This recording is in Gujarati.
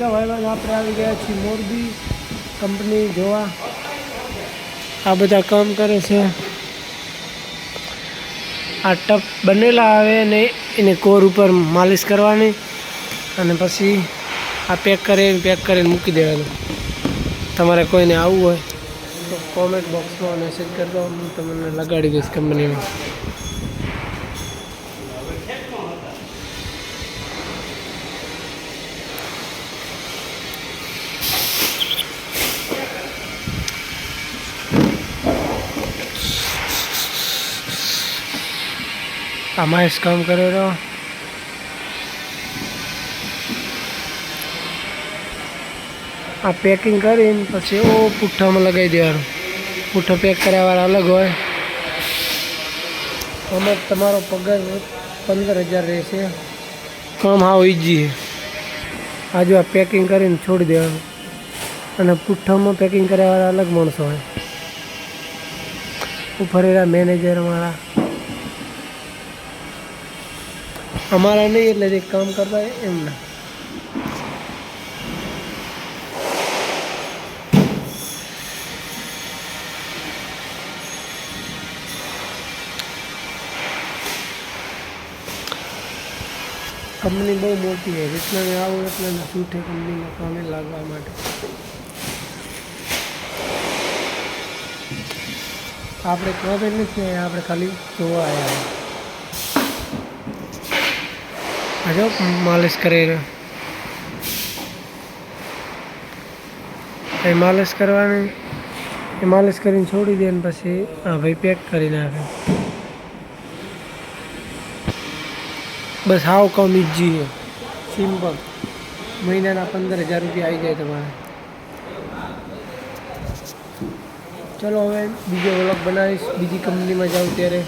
નમસ્કાર ભાઈ ભાઈ આપણે આવી ગયા છીએ. મોરબી કંપની જોવા આ બધા કામ કરે છે. આ ટપ બનેલા આવે ને એને કોર ઉપર માલિશ કરવાની અને પછી આ પેક કરીને પેક કરીને મૂકી દેવાનું. તમારે કોઈને આવવું હોય તો કોમેન્ટ બોક્સમાં મેસેજ કરી દો. હું તમને લગાડી દઈશ કંપનીમાં. આમાં જ કામ કરે રહ્યો આ પેકિંગ કરીને પછી ઓ પુઠ્ઠામાં લગાવી દેવાનું. પુઠ્ઠો પેક કર્યાવાળા અલગ હોય. અમે તમારો પગાર પંદર હજાર રહેશે. કામ હાવ ઈજી છે. આ પેકિંગ કરીને છોડી દેવાનું. અને પુઠ્ઠામાં પેકિંગ કર્યાવાળા અલગ માણસો હોય. ઉપર એના અમારા નહીં, એટલે જે કામ કરતા હોય એમના. કંપની બહુ મોટી છે. જેટલાને આવું એટલાને છૂટે કંપનીમાં કામે લાગવા માટે. આપણે કામે નથી, આપણે ખાલી જોવા આવ્યા. આજો, માલિશ કરી રહ્યો. એ માલિશ કરવાની? એ માલિશ કરીને છોડી દે ને પછી હા ભાઈ પેક કરી નાખે. બસ હાવ કમ છે સિમ્પલ મહિનાના પંદર હજાર રૂપિયા આવી જાય તમારે. ચલો હવે બીજો વ્લોગ બનાવીશ. બીજી કંપનીમાં જાઉં ત્યારે.